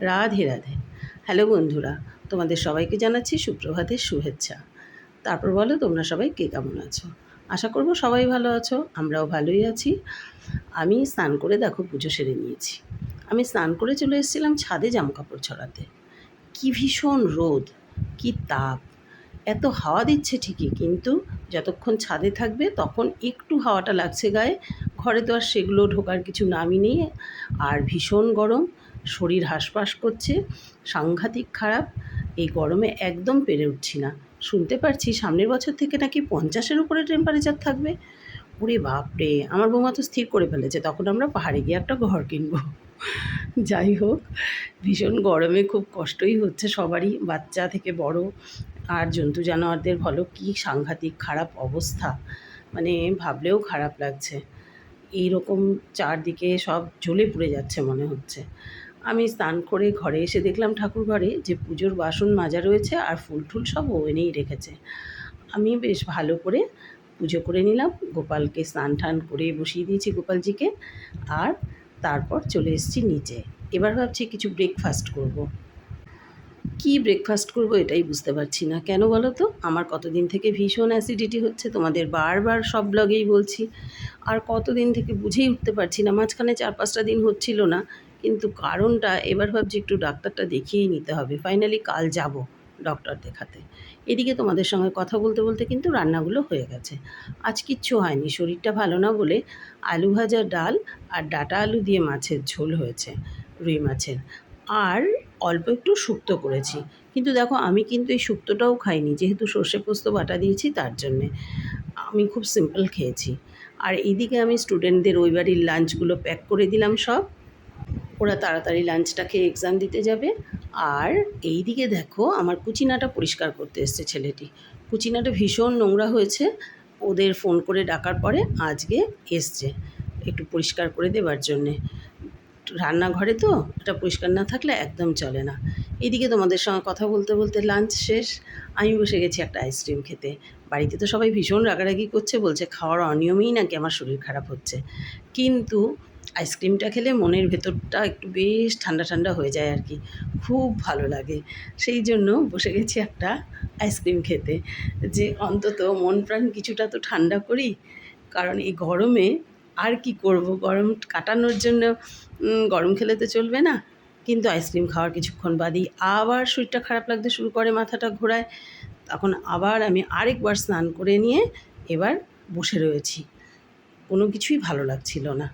Radhe Radhe. Hello বন্ধুরা, তোমাদের সবাইকে জানাচ্ছি সুপ্রভাতের শুভেচ্ছা। তারপর বলো, তোমরা সবাই কে কেমন আছো? আশা করব সবাই ভালো আছো, আমরাও ভালোই আছি। আমি স্নান করে দেখো পুজো সেরে নিয়েছি। আমি স্নান করে চলে এসেছিলাম ছাদে জামাকাপড় ছড়াতে। কি ভীষণ রোদ, কি তাপ। এত হাওয়া দিচ্ছে ঠিকই, কিন্তু যতক্ষণ ছাদে থাকবে তখন একটু হাওয়াটা লাগছে গায়ে। ঘরে তো আর সেগুলো ঢোকার কিছু নামই নেই। আর ভীষণ গরম শরীর হাঁসফাঁস করছে, সাংঘাতিক খারাপ, এই গরমে একদম পেরে উঠছি না। শুনতে পারছি সামনের বছর থেকে নাকি পঞ্চাশের উপরে টেম্পারেচার থাকবে। ওরে বাপরে, আমার বৌমা তো স্থির করে ফেলেছে, তখন আমরা পাহাড়ে গিয়ে একটা ঘর কিনবো। যাই হোক, ভীষণ গরমে খুব কষ্টই হচ্ছে সবারই, বাচ্চা থেকে বড়, আর জন্তু জানোয়ারদের ভালো কী সাংঘাতিক খারাপ অবস্থা। মানে ভাবলেও খারাপ লাগছে। এই রকম চারদিকে সব জ্বলে পুড়ে যাচ্ছে মনে হচ্ছে। আমি স্নান করে ঘরে এসে দেখলাম ঠাকুর ঘরে যে পুজোর বাসন মাজা রয়েছে আর ফুল টুল সব ওভেনেই রেখেছে। আমি বেশ ভালো করে পুজো করে নিলাম, গোপালকে স্নান টান করে বসিয়ে দিয়েছি গোপালজিকে আর তারপর চলে এসেছি নিচে। এবার ভাবছি কিছু ব্রেকফাস্ট করব। কি ব্রেকফাস্ট করব এটাই বুঝতে পারছি না। কেন বলো তো? আমার কতদিন থেকে ভীষণ অ্যাসিডিটি হচ্ছে, তোমাদের বারবার সব ব্লগেই বলছি। আর কতদিন থেকে বুঝেই উঠতে পারছি না, মাঝখানে চার পাঁচটা দিন হচ্ছিল না। কিন্তু কারণটা এবার ভাবছি একটু ডাক্তারটা দেখিয়েই নিতে হবে। ফাইনালি কাল যাব ডক্টর দেখাতে। এদিকে তোমাদের সঙ্গে কথা বলতে বলতে কিন্তু রান্নাগুলো হয়ে গেছে। আজ কিচ্ছু হয়নি, শরীরটা ভালো না বলে আলু ভাজা ডাল আর ডাটা আলু দিয়ে মাছের ঝোল হয়েছে, রুই মাছের। আর অল্প একটু শুক্তো করেছি। কিন্তু দেখো, আমি কিন্তু এই শুক্তোটাও খাইনি, যেহেতু সর্ষে পোস্ত বাটা দিয়েছি তার জন্যে। আমি খুব সিম্পল খেয়েছি। আর এদিকে আমি স্টুডেন্টদের ওই বাড়ির লাঞ্চগুলো প্যাক করে দিলাম সব। ওরা তাড়াতাড়ি লাঞ্চটা খেয়ে এক্সাম দিতে যাবে। আর এই দিকে দেখো, আমার কুচিনাটা পরিষ্কার করতে এসছে ছেলেটি। কুচিনাটা ভীষণ নোংরা হয়েছে, ওদের ফোন করে ডাকার পরে আজকে এসছে একটু পরিষ্কার করে দেবার জন্যে। রান্নাঘরে তো, এটা পরিষ্কার না থাকলে একদম চলে না। এদিকে তোমাদের সঙ্গে কথা বলতে বলতে লাঞ্চ শেষ। আমি বসে গেছি একটা আইসক্রিম খেতে। বাড়িতে তো সবাই ভীষণ রাগারাগি করছে, বলছে খাওয়ার অনিয়মেই নাকি আমার শরীর খারাপ হচ্ছে। কিন্তু আইসক্রিমটা খেলে মনের ভেতরটা একটু বেশ ঠান্ডা ঠান্ডা হয়ে যায় আর কি। খুব ভালো লাগে। সেই জন্য বসে গেছি একটা আইসক্রিম খেতে। যে অন্তত মন প্রাণ কিছুটা তো ঠান্ডা করি। কারণ এই গরমে আর কি করব? গরম কাটানোর জন্য গরম খেলে তো চলবে না। কিন্তু আইসক্রিম খাওয়ার কিছুক্ষণ বাদেই আবার শরীরটা খারাপ লাগতে শুরু করে, মাথাটা ঘোরায়। তখন আবার আমি আরেকবার স্নান করে নিয়ে এবার বসে রয়েছি। কোনো কিছুই ভালো লাগছিল না।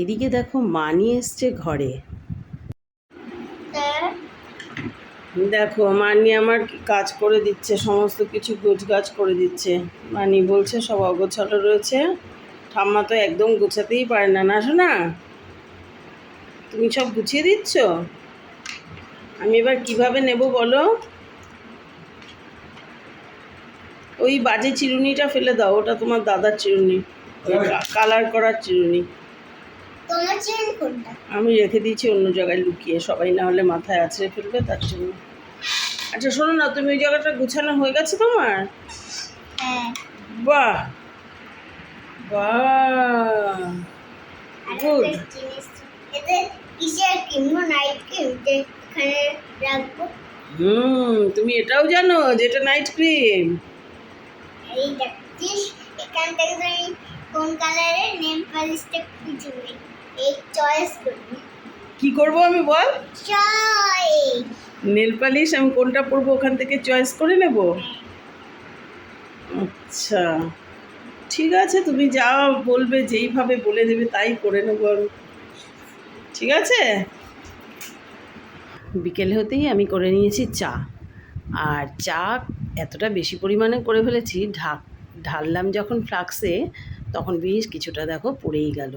এদিকে দেখো মানি এসছে ঘরে। দেখো মানি আমার কাজ করে দিচ্ছে সমস্ত কিছু গোছগাছ করে দিচ্ছে। মানি বলছে সব অগোছালো রয়েছে। ঠাম্মা তো একদম গোছাতেই পারে না না শোনা তুমি সব গুছিয়ে দিচ্ছ? আমি এবার কীভাবে নেব বলো? ওই বাজে চিরুনিটা ফেলে দাও ওটা তোমার দাদার চিরুনি কালার করার চিরুনি। আমি রেখে দিয়েছি অন্য জায়গায় লুকিয়ে। সবাই না হলে মাথায় আছড়ে ফেলবে তার জন্য। আচ্ছা শোনো না তুমি ওই জায়গাটা গুছানো হয়ে গেছে তোমার? হ্যাঁ। বাহ! বাহ! গুড। এতে কিসের ক্রিম নাইট ক্রিম এখানে রাখব? হুম তুমি এটাও জানো যেটা নাইট ক্রিম এই দেখছিস এখান থেকে তুই কোন কালারের নেম পালিশটা এই চয়েস করবি কি করব আমি বল? চয়েস নেল পালিশ আমি কোনটা পরবো ওখান থেকে চয়েস করে নেব? আচ্ছা। ঠিক আছে তুমি যা বলবে যেইভাবে বলে দেবে তাই করে নেব আমি। ঠিক আছে? বিকেল হতেই আমি করে নিয়েছি চা। আর চা এতটা বেশি পরিমাণে করে ফেলেছি ঢাক ঢাললাম যখন ফ্লাক্সে তখন বেশ কিছুটা দেখো পড়েই গেল।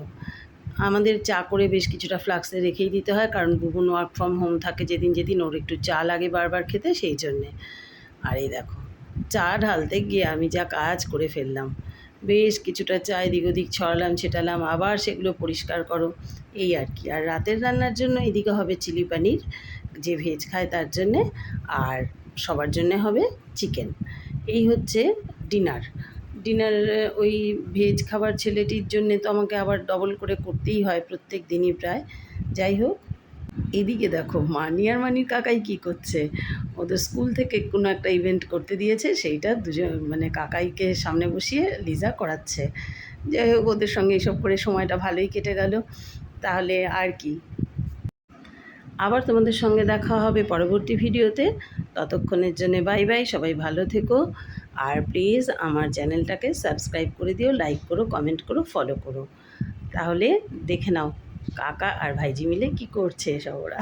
আমাদের চা করে বেশ কিছুটা ফ্লাক্সে রেখেই দিতে হয়, কারণ বুবুন ওয়ার্ক ফ্রম হোম থাকে যেদিন যেদিন ওর একটু চা লাগে বারবার খেতে, সেই জন্যে। আর এই দেখো, চা ঢালতে গিয়ে আমি যা কাজ করে ফেললাম, বেশ কিছুটা চা এদিক ওদিক ছড়ালাম, ছেটালাম, আবার সেগুলো পরিষ্কার করো, এই আর কি। আর রাতের রান্নার জন্য এদিকে হবে চিলি পানির, যে ভেজ খায় তার জন্যে, আর সবার জন্যে হবে চিকেন এই হচ্ছে ডিনার ডিনার ওই ভেজ খাবার ছেলেটির জন্যে তো আমাকে আবার ডবল করে করতেই হয় প্রত্যেক দিনই প্রায়। যাই হোক, এদিকে দেখো, মানি আর মানির কাকাই কি করছে? ওদের স্কুল থেকে কোনো একটা ইভেন্ট করতে দিয়েছে, সেইটা দুজন মানে কাকাইকে সামনে বসিয়ে লিজা করাচ্ছে। যাই হোক, ওদের সঙ্গে এইসব করে সময়টা ভালোই কেটে গেল। তাহলে আর কি। আবার তোমাদের সঙ্গে দেখা হবে পরবর্তী ভিডিওতে ততক্ষণের জন্য বাই বাই সবাই ভালো থেকো। আর প্লিজ আমার চ্যানেলটাকে সাবস্ক্রাইব করে দিও লাইক করো কমেন্ট করো ফলো করো। তাহলে দেখে নাও কাকা আর ভাইজি মিলে কি করছে সব ওরা।